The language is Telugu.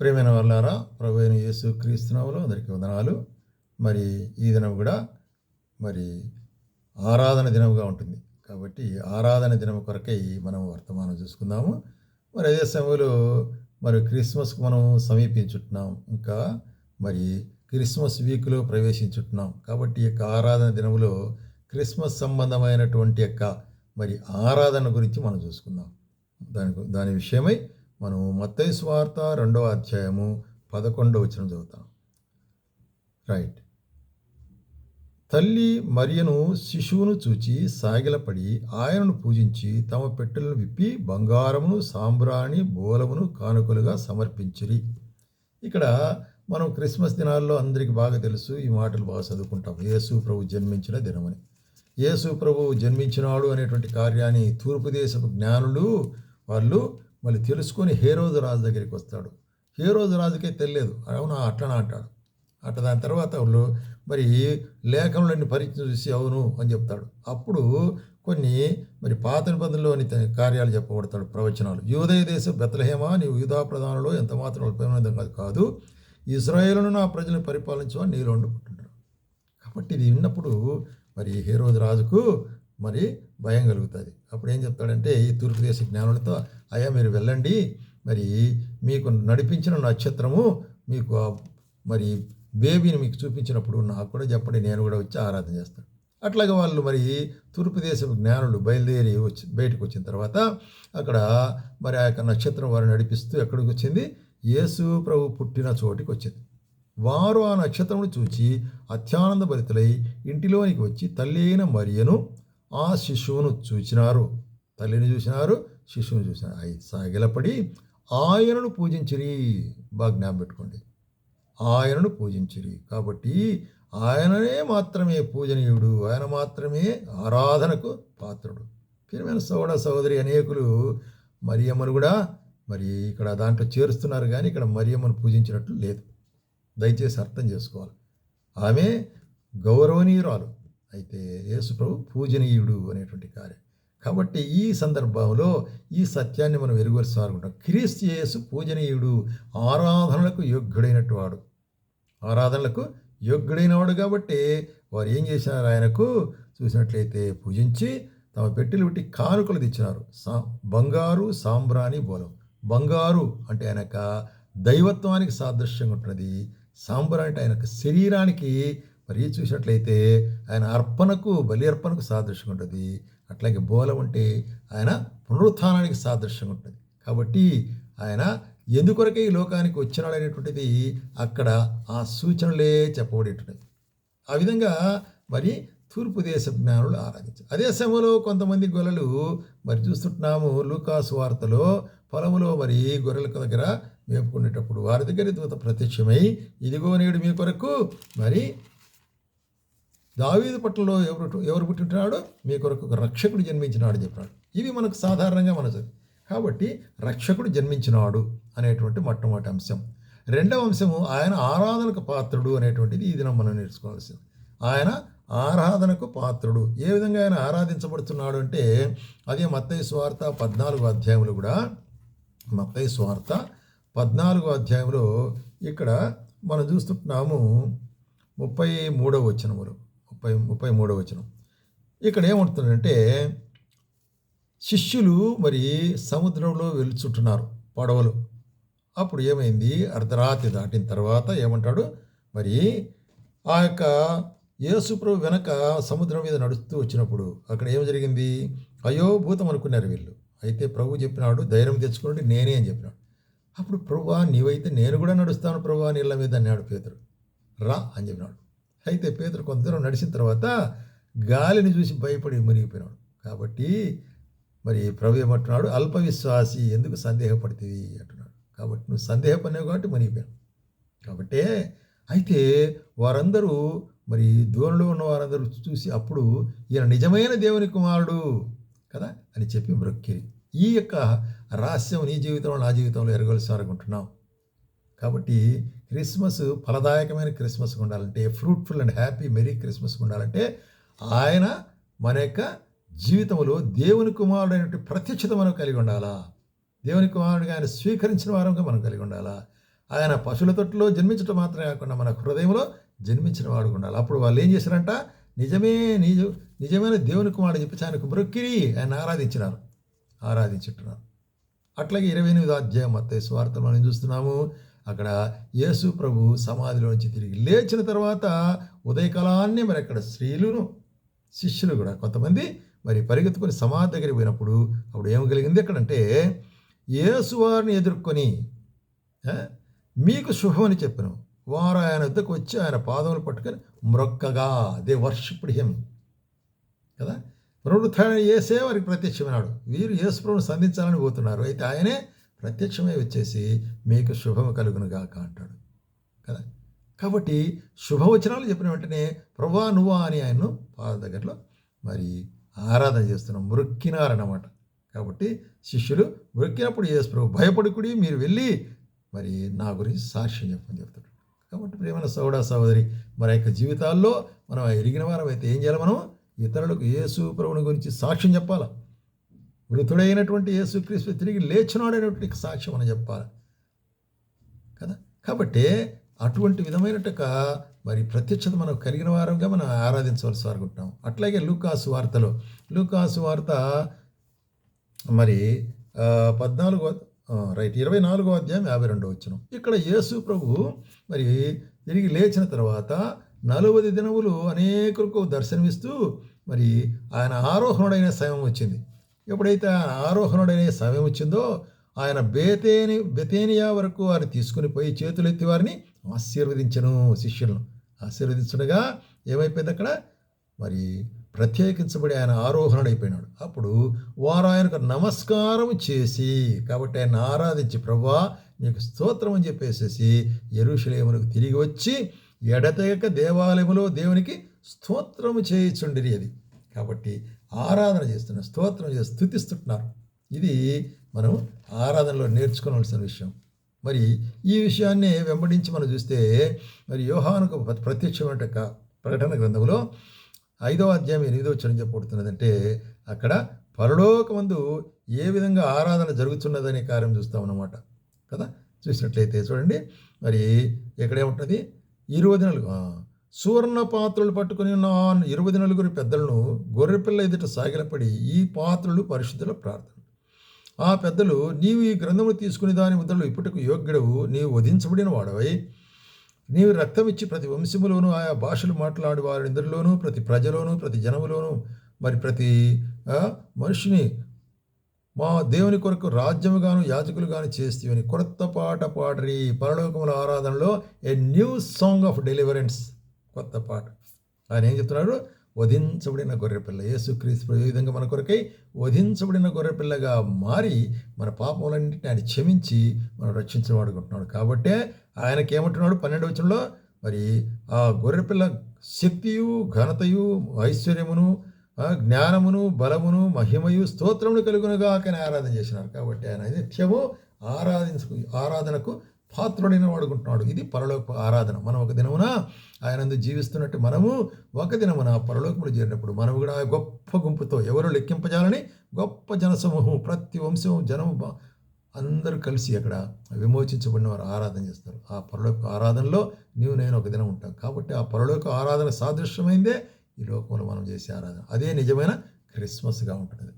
ప్రేమైన వాళ్ళారా ప్రభు అయిన యేసు క్రీస్తునాములు అందరికీ వందనాలు. మరి ఈ దినం కూడా మరి ఆరాధన దినముగా ఉంటుంది. కాబట్టి ఆరాధన దినం కొరకై మనం వర్తమానం చూసుకుందాము. మరి అదే సమయంలో మరి క్రిస్మస్కు మనం సమీపించుంటున్నాం. ఇంకా మరి క్రిస్మస్ వీక్లో ప్రవేశించుంటున్నాం. కాబట్టి ఈ యొక్క ఆరాధన దినములో క్రిస్మస్ సంబంధమైనటువంటి యొక్క మరి ఆరాధన గురించి మనం చూసుకుందాం. దాని దాని విషయమై మనం మత్తయి స్వార్త రెండవ అధ్యాయము పదకొండవ వచనం చదువుతాం. రైట్. తల్లి మరియను శిశువును చూచి సాగిలపడి ఆయనను పూజించి తమ పెట్టెలను విప్పి బంగారమును సాంబ్రాణి బోలమును కానుకలుగా సమర్పించిరి. ఇక్కడ మనం క్రిస్మస్ దినాల్లో అందరికీ బాగా తెలుసు ఈ మాటలు బాగా చదువుకుంటాం. యేసు ప్రభు జన్మించిన దినమని. యేసు ప్రభు జన్మించినాడు అనేటువంటి కార్యాన్ని తూర్పు దేశపు జ్ఞానులు వాళ్ళు మళ్ళీ తెలుసుకొని హేరోజు రాజు దగ్గరికి వస్తాడు. హేరోజు రాజుకే తెలియదు. అవునా? అట్లనా? అంటాడు. అట్లా దాని తర్వాత వాళ్ళు మరి లేఖనులన్నీ పరిచయం చూసి అవును అని చెప్తాడు. అప్పుడు కొన్ని మరి పాత నిబంధనలోని కార్యాలు చెప్పబడతాడు ప్రవచనాలు. యూదయ దేశం బెత్తలహేమా నీవు యూదా ప్రధానంలో ఎంత మాత్రం అల్పమైనది కాదు. కాదు నా ప్రజలను పరిపాలించమని నీలో వండుకుంటున్నాడు కాబట్టి ఇది విన్నప్పుడు మరి హేరోజు రాజుకు మరి భయం కలుగుతుంది. అప్పుడు ఏం చెప్తాడంటే ఈ తూర్పు దేశ జ్ఞానులతో అయ్యా మీరు వెళ్ళండి. మరి మీకు నడిపించిన నక్షత్రము మీకు మరి బేబీని మీకు చూపించినప్పుడు నాకు కూడా చెప్పండి నేను కూడా వచ్చి ఆరాధన చేస్తాను. అట్లాగే వాళ్ళు మరి తూర్పు దేశపు జ్ఞానులు బయలుదేరి వచ్చి బయటకు వచ్చిన తర్వాత అక్కడ మరి ఆ యొక్క నక్షత్రం వారు నడిపిస్తూ ఎక్కడికి వచ్చింది? యేసు ప్రభు పుట్టిన చోటికి వచ్చింది. వారు ఆ నక్షత్రమును చూచి అత్యానంద భరితులై ఇంటిలోనికి వచ్చి తల్లి అయిన మరియను ఆ శిశువును చూచినారు. తల్లిని చూసినారు శిశువుని చూసినారు. అయి సాగిలపడి ఆయనను పూజించిరి బాగా జ్ఞాపం పెట్టుకోండి. ఆయనను పూజించిరి. కాబట్టి ఆయననే మాత్రమే పూజనీయుడు. ఆయన మాత్రమే ఆరాధనకు పాత్రుడు. ప్రియమైన సోడ సోదరి అనేకులు మరియమ్మను కూడా మరి ఇక్కడ దాంట్లో చేరుస్తున్నారు కానీ ఇక్కడ మరియమ్మను పూజించినట్లు లేదు. దయచేసి అర్థం చేసుకోవాలి. ఆమె గౌరవనీయురాలు. అయితే యేసుప్రభు పూజనీయుడు అనేటువంటి కార్యం. కాబట్టి ఈ సందర్భంలో ఈ సత్యాన్ని మనం వెలువరుస్తానుకుంటాం క్రీస్తు యేసు పూజనీయుడు ఆరాధనలకు యోగ్యుడైనట్టు వాడు. ఆరాధనలకు యోగ్యుడైనవాడు కాబట్టి వారు ఏం చేశారు ఆయనకు చూసినట్లయితే పూజించి తమ పెట్టెలు పెట్టి కానుకలు తెచ్చినారు. సా బంగారు సాంబ్రాణి బోలం బంగారు అంటే ఆయనక దైవత్వానికి సాదృశ్యంగా ఉంటున్నది. సాంబ్రాణి అంటే ఆయన శరీరానికి మరి చూసినట్లయితే ఆయన అర్పణకు బలి అర్పణకు సాదృశ్యం ఉంటుంది. అట్లాగే బోల ఉంటే ఆయన పునరుత్నానికి సాదృశ్యం ఉంటుంది. కాబట్టి ఆయన ఎందుకొరకే ఈ లోకానికి వచ్చినాడు అనేటువంటిది అక్కడ ఆ సూచనలే చెప్పబడేటువంటిది. ఆ విధంగా మరి తూర్పు దేశ జ్ఞానులు ఆరాధించారు. అదే సమయంలో కొంతమంది గొర్రెలు మరి చూస్తుంటున్నాము. లూకాసు వార్తలో పొలములో మరి గొర్రెల దగ్గర మేపుకునేటప్పుడు వారి దగ్గర దూత ప్రత్యక్షమై ఇదిగో నేడు మీ కొరకు మరి దావీదు పట్లలో ఎవరు ఎవరు పుట్టింటున్నాడో మీ కొరకు ఒక రక్షకుడు జన్మించినాడు చెప్పినాడు. ఇవి మనకు సాధారణంగా మనసు కాబట్టి రక్షకుడు జన్మించినాడు అనేటువంటి మొట్టమొదటి అంశం. రెండవ అంశము ఆయన ఆరాధనకు పాత్రుడు అనేటువంటిది ఇది మనం నేర్చుకోవాల్సింది. ఆయన ఆరాధనకు పాత్రుడు. ఏ విధంగా ఆయన ఆరాధించబడుతున్నాడు అంటే అదే మత్తయి స్వార్థ పద్నాలుగు అధ్యాయంలో కూడా మత్తయి స్వార్థ పద్నాలుగో అధ్యాయంలో ఇక్కడ మనం చూస్తుంటున్నాము ముప్పై మూడవ వచనములు. ముప్పై ముప్పై మూడో వచనం. ఇక్కడ ఏమంటుందంటే శిష్యులు మరి సముద్రంలో వెలుచుంటున్నారు పడవలు. అప్పుడు ఏమైంది? అర్ధరాత్రి దాటిన తర్వాత ఏమంటాడు? మరి ఆ యొక్క యేసుప్రభు వెనక సముద్రం మీద నడుస్తూ వచ్చినప్పుడు అక్కడ ఏం జరిగింది? అయో భూతం అనుకున్నారు వీళ్ళు. అయితే ప్రభు చెప్పినాడు ధైర్యం తెచ్చుకోండి నేనే అని చెప్పినాడు. అప్పుడు ప్రభువా నీవైతే నేను కూడా నడుస్తాను ప్రభు నీళ్ళ మీద అన్నాడు పేదరు రా అని చెప్పినాడు. అయితే పేదరు కొంత దూరం నడిచిన తర్వాత గాలిని చూసి భయపడి మునిగిపోయినాడు. కాబట్టి మరి ప్రభు ఏమంటున్నాడు? అల్ప విశ్వాసి ఎందుకు సందేహపడుతుంది అంటున్నాడు. కాబట్టి నువ్వు సందేహపడినావు కాబట్టి మునిగిపోయావు కాబట్టి అయితే వారందరూ మరి దూరంలో ఉన్న వారందరూ చూసి అప్పుడు ఈయన నిజమైన దేవుని కుమారుడు కదా అని చెప్పి మ్రొక్కిరి ఈ యొక్క రహస్యం నీ జీవితంలో నా జీవితంలో ఎరగవలసి అనుకుంటున్నాం కాబట్టి క్రిస్మస్ ఫలదాయకమైన క్రిస్మస్ ఉండాలంటే fruitful and happy merry Christmas ఉండాలంటే ఆయన మన యొక్క జీవితంలో దేవుని కుమారుడైనటువంటి ప్రత్యక్షత మనం కలిగి ఉండాలా? దేవుని కుమారుడిగా ఆయన స్వీకరించిన వారంగా మనం కలిగి ఉండాలా? ఆయన పశువుల తొట్టులో జన్మించడం మాత్రమే కాకుండా మన హృదయంలో జన్మించిన వాడు ఉండాలి? అప్పుడు వాళ్ళు ఏం చేశారంట? నిజమే నిజ నిజమైన దేవుని కుమారుడు చెప్పి ఆయనకు బ్రొక్కిరి ఆయన ఆరాధించినారు. ఆరాధించుంటున్నారు అట్లాగే ఇరవై ఎనిమిది అధ్యాయం మత్తయి స్వార్థం మనం చూస్తున్నాము? అక్కడ యేసు ప్రభు సమాధిలోంచి తిరిగి లేచిన తర్వాత ఉదయకాలాన్ని మరి అక్కడ స్త్రీలును శిష్యులు కూడా కొంతమంది మరి పరిగెత్తుకొని సమాధి దగ్గరికి పోయినప్పుడు అప్పుడు ఏం కలిగింది ఎక్కడంటే యేసు వారిని ఎదుర్కొని మీకు శుభమని చెప్పాను. వారు ఆయన వద్దకు వచ్చి ఆయన పాదములు పట్టుకొని మ్రొక్కగా దే వర్షిప్డ్ హిమ్ కదా. పునరుత్థానం చేసే వారికి ప్రత్యక్షమైనాడు వీరు యేసు ప్రభుని సంధించాలని పోతున్నారు. అయితే ఆయనే ప్రత్యక్షమై వచ్చేసి మీకు శుభము కలుగును గాక అంటాడు. కదా? కాబట్టి శుభవచనాలు చెప్పిన వెంటనే ప్రభా నువ్వా అని ఆయన్ను పాద దగ్గరలో మరి ఆరాధన చేస్తున్నాం మృక్కినారన్నమాట. కాబట్టి శిష్యులు మృక్కినప్పుడు యేసు ప్రభు భయపడుకుడి మీరు వెళ్ళి మరి నా గురించి సాక్ష్యం చెప్పని చెప్తాడు. కాబట్టి ప్రేమైన సోడా సహోదరి మన యొక్క జీవితాల్లో మనం ఎరిగిన వారం అయితే ఏం చేయాలి మనం? ఇతరులకు యేసు ప్రభుని గురించి సాక్ష్యం చెప్పాలా? మృతుడైనటువంటి యేసుక్రీస్తు తిరిగి లేచినాడైనటువంటి సాక్ష్యం అని చెప్పాలి. కదా? కాబట్టి అటువంటి విధమైనట్టుక మరి ప్రత్యక్షత మనం కలిగిన వారంగా మనం ఆరాధించవలసి అనుకుంటాం అట్లాగే లూకాసు వార్తలో లూకాసు వార్త మరి పద్నాలుగో రైట్ ఇరవై నాలుగో అధ్యాయం యాభై రెండో వచ్చిన ఇక్కడ యేసు ప్రభు మరి తిరిగి లేచిన తర్వాత నలభై దినములు అనేకులకు దర్శనమిస్తూ మరి ఆయన ఆరోహణుడైన సమయం వచ్చింది. ఎప్పుడైతే ఆయన ఆరోహణుడైన సమయం వచ్చిందో ఆయన బేతేని బెతేనియా వరకు వారిని తీసుకుని పోయి చేతులెత్తి వారిని ఆశీర్వదించను శిష్యులను. ఆశీర్వదించడగా ఏమైపోయింది అక్కడ? మరి ప్రత్యేకించబడి ఆయన ఆరోహణుడైపోయినాడు. అప్పుడు వారు ఆయనకు నమస్కారం చేసి కాబట్టి ఆయన ఆరాధించి ప్రభా నీకు స్తోత్రం అని చెప్పేసేసి ఎరుషులేములకు తిరిగి వచ్చి ఎడతెగక దేవాలయములో దేవునికి స్తోత్రము చేయిచుండిరి అది. కాబట్టి ఆరాధన చేస్తున్నారు స్తోత్రం చేసి స్థుతిస్తుంటున్నారు. ఇది మనం ఆరాధనలో నేర్చుకోవాల్సిన విషయం. మరి ఈ విషయాన్ని వెంబడించి మనం చూస్తే మరి యోహానుకు ప్రత్యక్షమైన ప్రకటన గ్రంథంలో ఐదవ అధ్యాయం ఎనిమిదో చరణం చెప్పబడుతున్నదంటే అక్కడ పరలోకమందు ఏ విధంగా ఆరాధన జరుగుతున్నదనే కార్యం చూస్తాం అన్నమాట. కదా? చూసినట్లయితే చూడండి మరి ఎక్కడేముంటుంది ఇరవై నలుగు సువర్ణ పాత్రలు పట్టుకుని ఉన్న ఆ ఇరవై నలుగురు పెద్దలను గొర్రెపిల్ల ఎదుట సాగిలపడి ఈ పాత్రలు పరిశుద్ధుల ప్రార్థన. ఆ పెద్దలు నీవు ఈ గ్రంథము తీసుకుని దాని ముద్రలు ఇప్పటికు యోగ్యుడవు నీవు వధించబడిన వాడవై నీవు రక్తమిచ్చి ప్రతి వంశములోనూ ఆయా భాషలు మాట్లాడే వారిందరిలోనూ ప్రతి ప్రజలోనూ ప్రతి జనములోనూ మరి ప్రతి మనిషిని మా దేవుని కొరకు రాజ్యముగాను యాజకులుగాను చేస్తేవని కొత్త పాట పాడరి పరలోకముల ఆరాధనలో a new song of deliverance కొత్త పాట. ఆయన ఏం చెప్తున్నాడు? వధించబడిన గొర్రెపిల్ల యేసుక్రీస్తు ఏ విధంగా మన కొరకై వధించబడిన గొర్రెపిల్లగా మారి మన పాపములన్నింటినీ ఆయన క్షమించి మనం రక్షించనివాడుకుంటున్నాడు కాబట్టే ఆయనకి ఏమంటున్నాడు పన్నెండు వచనంలో మరి ఆ గొర్రెపిల్ల శక్తియు ఘనతయు ఐశ్వర్యమును జ్ఞానమును బలమును మహిమయు స్తోత్రమును కలుగునుగా ఆయన ఆరాధన చేసినారు. కాబట్టి ఆయన నిత్యము ఆరాధించు ఆరాధనకు పాత్రుడైన వాడుకుంటున్నాడు ఇది పరలోక ఆరాధన. మనం ఒక దినమున ఆయనందు జీవిస్తున్నట్టు మనము ఒక దినమున పరలోకములు చేరినప్పుడు మనం కూడా ఆ గొప్ప గుంపుతో ఎవరు లెక్కింపజాలని గొప్ప జనసమూహం ప్రతి వంశం జనము అందరూ కలిసి అక్కడ విమోచించబడిన వారు ఆరాధన చేస్తారు. ఆ పరలోక ఆరాధనలో నీవు నేను ఒక దినం ఉంటాం. కాబట్టి ఆ పరలోక ఆరాధన సాదృశ్యమైందే ఈ లోకంలో మనం చేసే ఆరాధన. అదే నిజమైన క్రిస్మస్గా ఉంటుంది